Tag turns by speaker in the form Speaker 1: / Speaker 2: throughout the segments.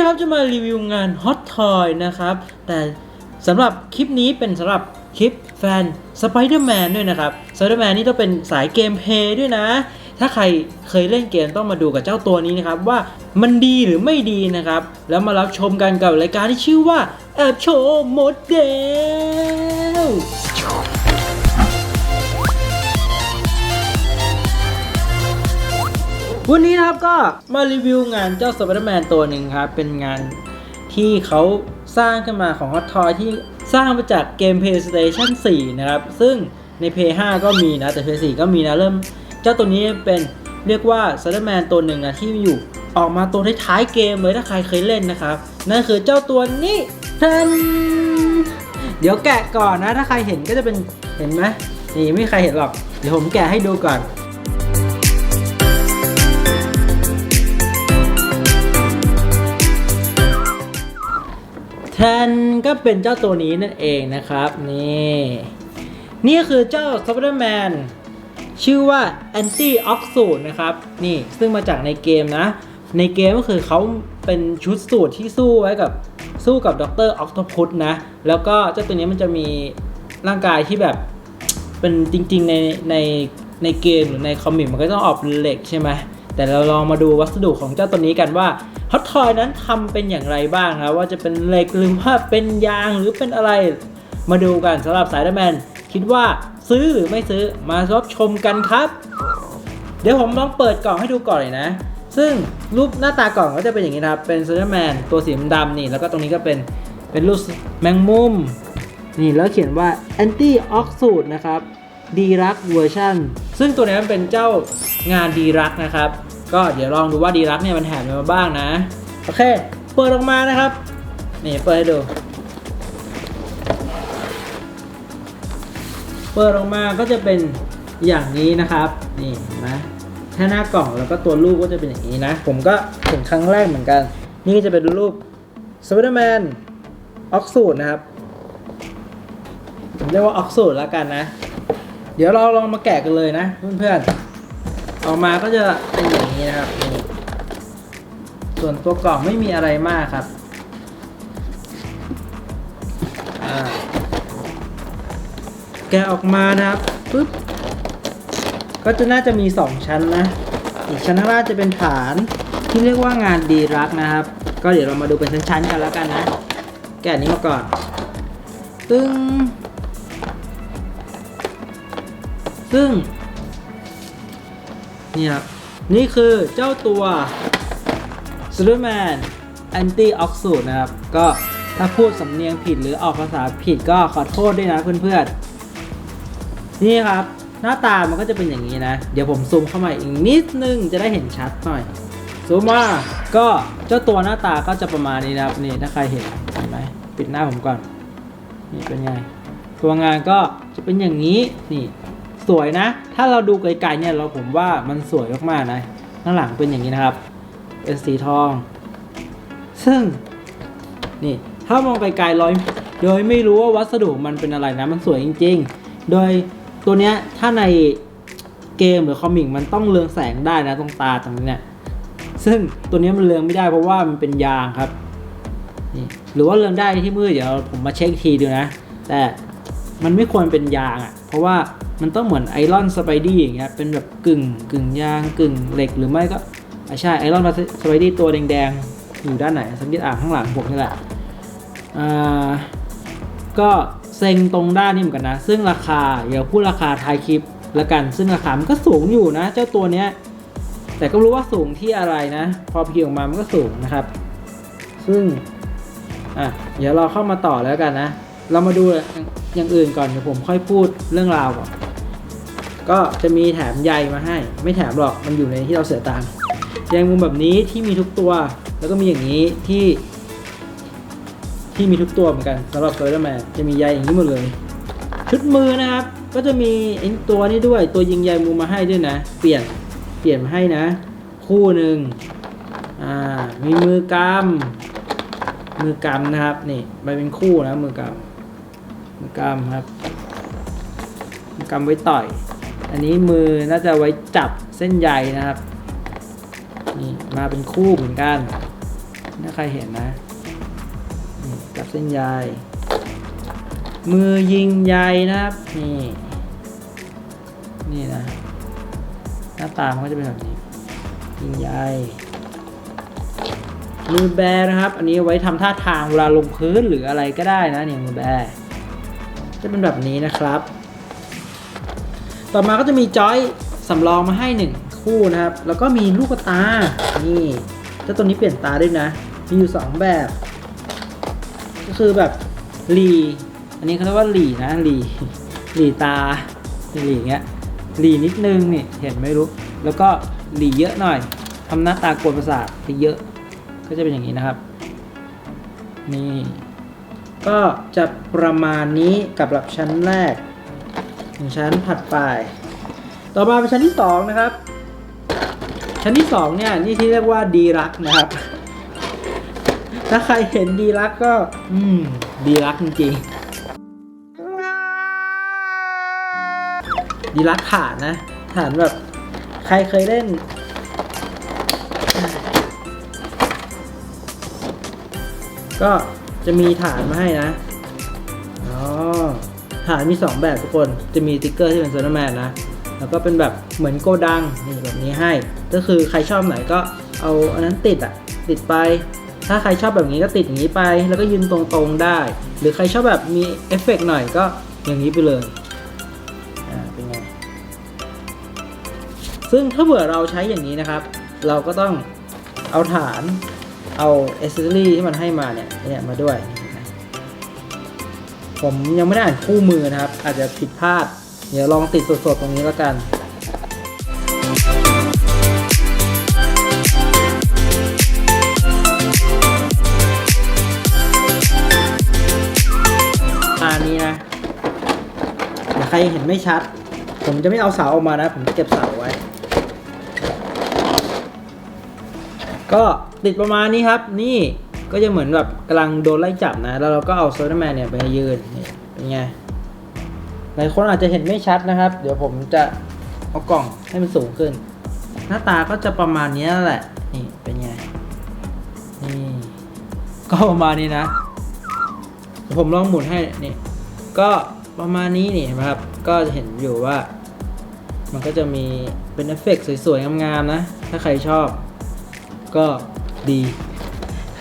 Speaker 1: นะครับจะมารีวิวงาน Hot Toy นะครับ แต่สำหรับคลิปนี้เป็นสำหรับคลิปแฟน Spider-Man ด้วยนะครับ Spider-Man นี่ต้องเป็นสายเกมเพย์ด้วยนะ ถ้าใครเคยเล่นเกมต้องมาดูกับเจ้าตัวนี้นะครับ ว่ามันดีหรือไม่ดีนะครับ แล้วมารับชมกันกับรายการที่ชื่อว่าแอบโชว์โมเดล วันนี้นะครับก็มารีวิวงานเจ้า Spider-Man ตัวหนึ่งครับ เป็นงานที่เขาสร้างขึ้นมาของ Hot Toy ที่สร้างมาจากเกม PlayStation 4 นะครับ ซึ่งใน Play 5 ก็มีนะ แต่ Play 4 ก็มีนะ เริ่ม เจ้าตัวนี้เป็นเรียกว่า Spider-Man ตัวหนึ่งนะที่อยู่ออกมาตัวท้ายเกมเลยถ้าใครเคยเล่นนะครับ นั่นคือเจ้าตัวนี้ทันเดี๋ยวแกะก่อนนะ ถ้าใครเห็นก็จะเป็นเห็นไหมนี่ไม่มีใครเห็นหรอก เดี๋ยวผมแกะให้ดูก่อน ทนก็เป็นเจ้าตัวนี้นั่นเองนะครับ นี่นี่คือเจ้า Spider-Man ชื่อว่า Anti Oxide นะครับ นี่ซึ่งมาจากในเกมนะ ในเกมก็คือเขาเป็นชุดสูตรที่สู้ไว้กับสู้กับด็อกเตอร์อ c t o p u s นะ แล้วก็เจ้าตัวนี้มันจะมีร่างกายที่แบบเป็นจริงๆในในในเกมหรือในคอมิกมันก็ต้องออกเป็นเหล็กใช่ไหม แต่เราลองมาดูวัสดุของเจ้าตัวนี้กันว่าฮอตทอยนั้นทำเป็นอย่างไรบ้างนะว่าจะเป็นเหล็กหรือว่าเป็นยางหรือเป็นอะไร มาดูกันสำหรับสายดแมนคิดว่าซื้อหรือไม่ซื้อมารับชมกันครับ เดี๋ยวผมลองเปิดกล่องให้ดูก่อนเลยนะ ซึ่งรูปหน้าตากล่องก็จะเป็นอย่างนี้นะครับเป็นซูเปอร์แมนตัวสีดำนี่แล้วก็ตรงนี้ก็เป็นเป็นรูปแมงมุมนี่แล้วเขียนว่า anti oxid นะครับ d r u g version ซึ่งตัวนี้มันเป็นเจ้างาน d r u g นะครับ ก็เดี๋ยวลองดูว่า d r u g เนี่ยมันแถมอะไรมาบ้างนะ โอเค เปิดออกมานะครับ นี่เปิดให้ดู เปิดออกมาก็จะเป็นอย่างนี้นะครับ นี่เห็นไหมถ้าหน้ากล่องแล้วก็ตัวรูปก็จะเป็นอย่างนี้นะ ผมก็เห็นครั้งแรกเหมือนกัน นี่ก็จะเป็นรูป Spider-Man ออกสูตนะครับผมเรียกว่าออกสูตรแล้วกันนะ เดี๋ยวเราลองมาแกะกันเลยนะเพื่อนๆ ออกมาก็จะเป็นอย่างนี้นะครับ ส่วนตัวกล่องไม่มีอะไรมากครับแกะออกมานะครับปึ๊บก็จะน่าจะมี 2 ชั้นนะ อีกชั้นข้างล่างจะเป็นฐานที่เรียกว่างานดีรักนะครับ ก็เดี๋ยวเรามาดูเป็นชั้นๆกันแล้วกันนะ แกะนี้มาก่อน ตึ้งซึ่ง นี่ครับนี่คือเจ้าตัว s u p e r m a n Anti Oxide นะครับ ก็ถ้าพูดสำเนียงผิดหรือออกภาษาผิดก็ขอโทษด้วยนะเพื่อนๆ นี่ครับ หน้าตามันก็จะเป็นอย่างนี้นะ เดี๋ยวผมซูมเข้ามาอีกนิดนึงจะได้เห็นชัดหน่อยซูมมาก็เจ้าตัวหน้าตาก็จะประมาณนี้นะครับนี่ถ้าใครเห็นเห็นไหมปิดหน้าผมก่อนนี่เป็นไงตัวงานก็จะเป็นอย่างนี้นี่ สวยนะ ถ้าเราดูไกลๆเนี่ยเราผมว่ามันสวยมากๆนะข้างหลังเป็นอย่างนี้นะครับ เป็นสีทอง ซึ่งนี่ถ้ามองไกลๆลอยโดยไม่รู้ว่าวัสดุมันเป็นอะไรนะ มันสวยจริง ๆ โดยตัวเนี้ยถ้าในเกมหรือคอมิกมันต้องเรืองแสงได้นะตรงตาตรงนี้เนี่ยซึ่งตัวเนี้ยมันเรืองไม่ได้เพราะว่ามันเป็นยางครับนี่หรือว่าเรืองได้ที่มือเดี๋ยวผมมาเช็คอีกทีดูนะ แต่มันไม่ควรเป็นยางอะ่ะ เพราะว่า มันต้องเหมือนไอรอนสไปดี้อย่างเงี้ยเป็นแบบกึ่งกึ่งยางกึ่งเหล็กหรือไม่ก็อะใช่ไอรอนสไปดี้ตัวแดงๆ อยู่ด้านไหนสังเกตอ่างข้างหลังผมนี่แหละอ่าก็เซ็งตรงด้านนี้เหมือนกันนะ ซึ่งราคาเดี๋ยวพูดราคาท้ายคลิปละกัน ซึ่งราคามันก็สูงอยู่นะ เจ้าตัวเนี้ยแต่ก็รู้ว่าสูงที่อะไรนะ พอพิมพ์ออกมามันก็สูงนะครับ ซึ่งอะเดี๋ยวเราเข้ามาต่อแล้วกันนะ เรามาดูอย่างอื่นก่อนเดี๋ยวผมค่อยพูดเรื่องราวก่อน ก็จะมีแถมใยมาให้ ไม่แถมหรอกมันอยู่ในที่เราเสียตังค์ใยมุมแบบนี้ที่มีทุกตัว แล้วก็มีอย่างนี้ที่ ที่มีทุกตัวเหมือนกันสำหรับ Spider-Man จะมีใยอย่างนี้หมดเลย ชุดมือนะครับ ก็จะมีไอ้ตัวนี้ด้วยตัวยิงใยมุมมาให้ด้วยนะ เปลี่ยนเปลี่ยนมาให้นะ คู่หนึ่งอ่ามีมือกำมือกำนะครับนี่มันเป็นคู่นะมือกำมือกำครับมือกำไว้ต่อย อันนี้มือน่าจะไว้จับเส้นใยนะครับนี่มาเป็นคู่เหมือนกันถ้าใครเห็นนะจับเส้นใยมือยิงใยนะครับนี่นี่นะหน้าตามันก็จะเป็นแบบนี้ ยิงใยมือแบนะครับ อันนี้ไว้ทำท่าทางเวลาลงพื้นหรืออะไรก็ได้นะเนี่ยมือแบจะเป็นแบบนี้นะครับ ต่อมาก็จะมีจอยสำรองมาให้หนึ่งคู่นะครับ แล้วก็มีลูกตา นี่เจ้าตัวนี้เปลี่ยนตาด้วยนะ มีอยู่สองแบบ ก็คือแบบหลีอันนี้เขาเรียกว่าหลีนะหลีหลีตาหลีอย่างเงี้ยหลีนิดนึงนี่เห็นไม่รู้ แล้วก็หลีเยอะหน่อยทำหน้าตากวนประสาทไปเยอะ ก็จะเป็นอย่างนี้นะครับ นี่ ก็จะประมาณนี้กับหลับชั้นแรก ถึงชั้นถัดไป ต่อมาเป็นชั้นที่สองนะครับ ชั้นที่สองเนี่ยนี่ที่เรียกว่าดีรักนะครับ ถ้าใครเห็นดีรักก็ อืม ดีรักจริงๆดีรักฐานนะฐานแบบ ใครเคยเล่นก็จะมีฐานมาให้นะ อ๋อ ฐานมี 2 แบบทุกคน จะมีติ๊กเกอร์ที่เป็นโซนแมนนะ แล้วก็เป็นแบบเหมือนโกดังนี่แบบนี้ให้ ก็คือใครชอบไหนก็เอาอันนั้นติดอะติดไป ถ้าใครชอบแบบนี้ก็ติดอย่างนี้ไป แล้วก็ยืนตรงๆได้ หรือใครชอบแบบมีเอฟเฟกต์หน่อยก็อย่างนี้ไปเลยอ่าเป็นไง ซึ่งถ้าเผื่อเราใช้อย่างนี้นะครับ เราก็ต้องเอาฐานเอาเอเซอรี่ที่มันให้มาเนี่ยเนี่ยมาด้วย ผมยังไม่ได้อ่านคู่มือนะครับ อาจจะผิดพลาด เดี๋ยวลองติดสดๆตรงนี้แล้วกันอันนี้นะเดี๋ยวใครเห็นไม่ชัด ผมจะไม่เอาเสาออกมานะ ผมจะเก็บเสาไว้ ก็ติดประมาณนี้ครับนี่ ก็จะเหมือนแบบกำลังโดนไล่จับนะ แล้วเราก็เอาโซลาร์แมนเนี่ยไปยืนนี่เป็นไงหลายคนอาจจะเห็นไม่ชัดนะครับ เดี๋ยวผมจะเอากล่องให้มันสูงขึ้น หน้าตาก็จะประมาณนี้แหละ นี่เป็นไง นี่ ก็ประมาณนี้นะผมลองหมุนให้นี่ ก็ประมาณนี้นี่เห็นไหมครับ ก็จะเห็นอยู่ว่า มันก็จะมีเป็นเอฟเฟกต์สวยๆงามๆนะ ถ้าใครชอบ ก็ดี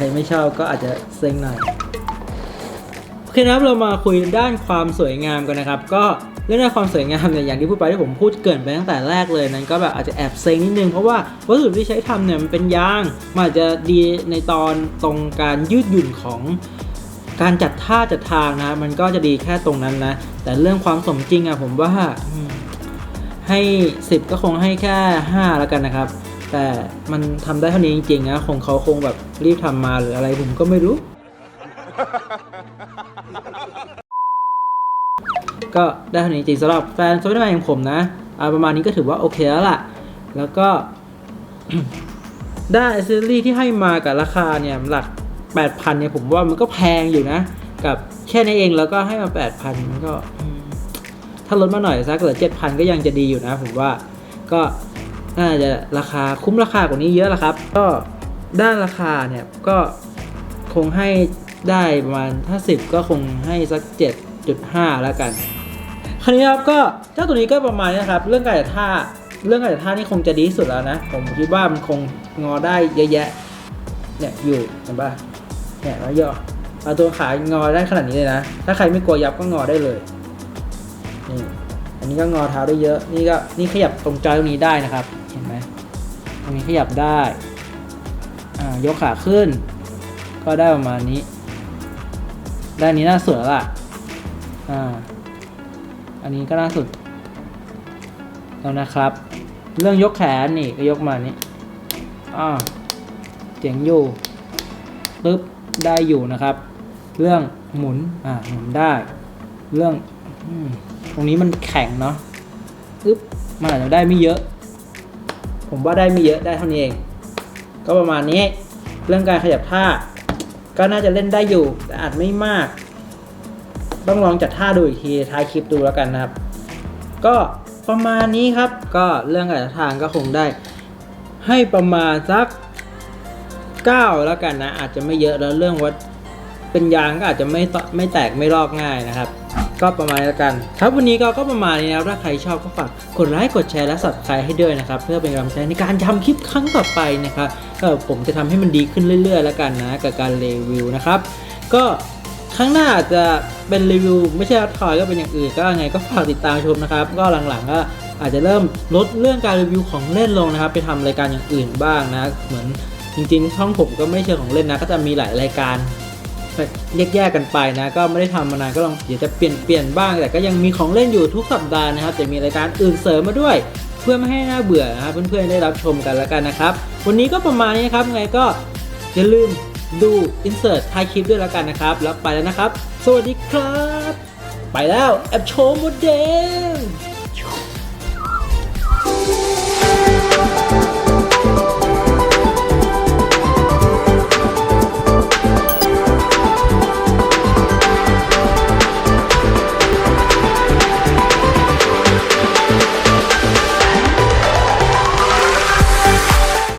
Speaker 1: ใครไม่ชอบก็อาจจะเซ็งหน่อยโอเคนะครับเรามาคุยด้านความสวยงามกันนะครับ ก็เรื่องด้านความสวยงามเนี่ยอย่างที่พูดไปที่ผมพูดเกินไปตั้งแต่แรกเลยนั้นก็แบบอาจจะแอบเซ็งนิดนึงเพราะว่าวัสดุที่ใช้ทำเนี่ยมันเป็นยางมันอาจจะดีในตอนตรงการยืดหยุ่นของการจัดท่าจัดทางนะมันก็จะดีแค่ตรงนั้นนะ แต่เรื่องความสมจริงอะผมว่าให้ 10 ก็คงให้แค่ 5 แล้วกันนะครับ แต่มันทำได้เท่านี้จริงๆนะคงเขาคงแบบรีบทำมาหรืออะไรผมก็ไม่รู้ ก็ได้เท่านี้จริงสำหรับแฟนโซลาร์แมนอย่างผมนะอาประมาณนี้ก็ถือว่าโอเคแล้วล่ะ แล้วก็ได้เซอรี่ที่ให้มากับราคาเนี่ยหลัก 8,000เนี่ยผมว่ามันก็แพงอยู่นะ กับแค่นี้เองแล้วก็ให้มา 8,000 มันก็ ถ้าลดมาหน่อยสักเหลือ7,000 ก็ยังจะดีอยู่นะผมว่าก็ น่าจะราคาคุ้มราคากว่านี้เยอะละครับ ก็ด้านราคาเนี่ยก็คงให้ได้ประมาณถ้า 10 ก็คงให้สัก 7.5 แล้วกัน คราวนี้ครับก็เจ้าตัวนี้ก็ประมาณนี้นะครับ เรื่องการจัดท่าเรื่องการจัดท่านี่คงจะดีสุดแล้วนะ ผมคิดว่ามันคงงอได้เยอะแยะเนี่ยอยู่เห็นปะเนี่ยแล้วย่อเอาตัวขายงอได้ขนาดนี้เลยนะ ถ้าใครไม่กลัวยับก็งอได้เลยนี่ นี้ก็งอเท้าได้เยอะ นี่ก็นี่ขยับตรงจอยตรงนี้ได้นะครับ เห็นไหมตรงนี้ขยับได้อ่ายกขาขึ้น ก็ได้ประมาณนี้ ด้านนี้น่าสุดแล้วล่ะอ่าอันนี้ก็น่าสุดแล้วนะครับ เรื่องยกแขนนี่ก็ยกมานี่อ่าเจ๋งอยู่ปึ๊บได้อยู่นะครับ เรื่องหมุนอ่าหมุนได้ เรื่องอ รงนี้มันแข็งเนาะปึ๊บมันอาจจะได้ไม่เยอะ ผมว่าได้ไม่เยอะได้เท่านี้เอง ก็ประมาณนี้ เรื่องการขยับท่า ก็น่าจะเล่นได้อยู่ แต่อาจไม่มาก ต้องลองจัดท่าดูอีกทีท้ายคลิปดูแล้วกันนะครับ ก็ประมาณนี้ครับ ก็เรื่องการจัดทางก็คงได้ ให้ประมาณสัก 9 แล้วกันนะ อาจจะไม่เยอะแล้วเรื่องว่าเป็นยางก็อาจจะไม่ตไม่แตกไม่ลอกง่ายนะครับ ก็ประมาณนี้แล้วกัน ครับวันนี้ก็ก็ประมาณนี้นะครับถ้าใครชอบก็ฝากกดไลค์กดแชร์และ subscribe ให้ด้วยนะครับ เพื่อเป็นกำลังใจในการทำคลิปครั้งต่อไปนะครับก็ผมจะทำให้มันดีขึ้นเรื่อยๆ แล้วกันนะ กับการรีวิวนะครับ ก็ครั้งหน้าอาจจะเป็นรีวิวไม่ใช่ทอยก็เป็นอย่างอื่นก็ยังไงก็ฝากติดตามชมนะครับ ก็หลังๆก็อาจจะเริ่มลดเรื่องการรีวิวของเล่นลงนะครับ ไปทำรายการอย่างอื่นบ้างนะ เหมือนจริงๆช่องผมก็ไม่เชิงของเล่นนะ ก็จะมีหลายรายการ แยกแยกๆกันไปนะ ก็ไม่ได้ทำมานานก็ลองเดี๋ยวจะเปลี่ยนเปลี่ยนบ้าง แต่ก็ยังมีของเล่นอยู่ทุกสัปดาห์นะครับแต่มีรายการอื่นเสริมมาด้วย เพื่อไม่ให้น่าเบื่อนะครับเพื่อนๆได้รับชมกันแล้วกันนะครับ วันนี้ก็ประมาณนี้นะครับไงก็อย่าลืมดูอินเสิร์ตท้ายคลิปด้วยแล้วกันนะครับ แล้วไปแล้วนะครับ สวัสดีครับ ไปแล้วแอบโชว์โมเดล